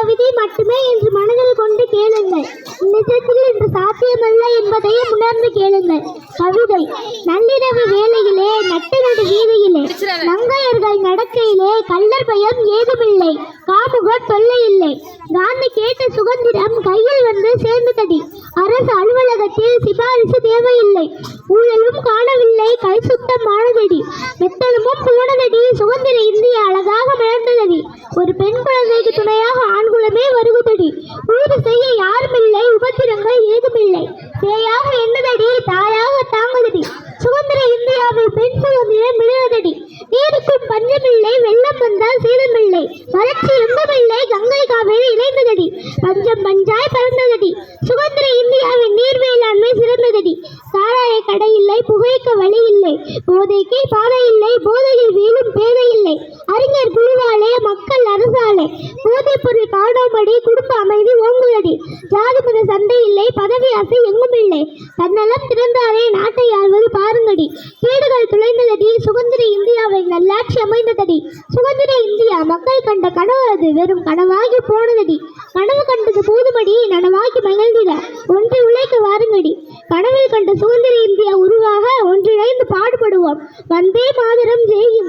கவிதை மட்டுமே என்று மனதில் கொண்டு கேளுங்கள். நிஜத்தில் இன்று சாத்தியமல்ல என்பதையும் உணர்ந்து கேளுங்கள். கவிதை நள்ளிரவு வேலையிலே நட்டு நடு வீதியிலே நங்கையர்கள் நடக்கையிலே கள்ளர் பயம் ஏதுமில்லை. காமுகர் தொல்லை இல்லை காந்தி கேட்ட சுதந்திரம் கையில் வந்து சேர்ந்ததடி அரசு அலுவலகத்தில் சிபாரிசு தேவையில்லை. ஊழலும் காணவில்லை. கை சுத்தமானதடி மெத்தனமும் போனதடி. சுதந்திர இந்திய அழகாக மலர்ந்ததடி. ஒரு பெண் குழந்தைக்கு துணையாக ஆண் குலமே வருகுதடி ஊறு செய்ய யாருமில்லை உபத்திரங்கள் ஏதுமில்லை. தேயாக என்னதடி தாயாக தாங்குதடி. சுதந்திர இந்தியாவில் பெண் சுதந்திரம் விழுவதடி. நீருக்கும் பஞ்சமில்லை வெள்ளம் வந்தால் சேதமில்லை. வறட்சி எங்குமில்லை கங்கை காவேரி இணைந்ததடி. பஞ்சம் பஞ்சாய் பறந்ததடி. சுதந்திர இந்தியாவின் நீர் மேலாண்மை சிறந்ததடி. சாராய கடை இல்லை புகைக்க வழி இல்லை. போதைக்கு பாதை இல்லை போதை அறிஞர் குழுவாலே மக்கள் அரசாலே. போதைப் பொருள் குடும்ப அமைதி ஓங்குதடி. ஜாதி மத சண்டை இல்லை பதவி ஆசை எங்கும் இல்லை. தன்னலம் திறந்தாலே நாட்டை ஆள்வது பாருங்கடி. கேடுகள் துளைந்ததடி சுதந்திர இந்தியாவை நல்லாட்சி அமைந்ததடி. சுதந்திர இந்தியா மக்கள் கண்ட கனவு அது வெறும் கனவாகி போனதடி. கனவு கண்டது போதுமடி நனவாகி மகிழ்ந்திட. ஒன்று உழைக்க வாருங்கடி. கனவில் கண்ட சுதந்திர இந்தியா உருவாக ஒன்றிணைந்து பாடுபடுவோம். வந்தே மாதரம் ஜெய்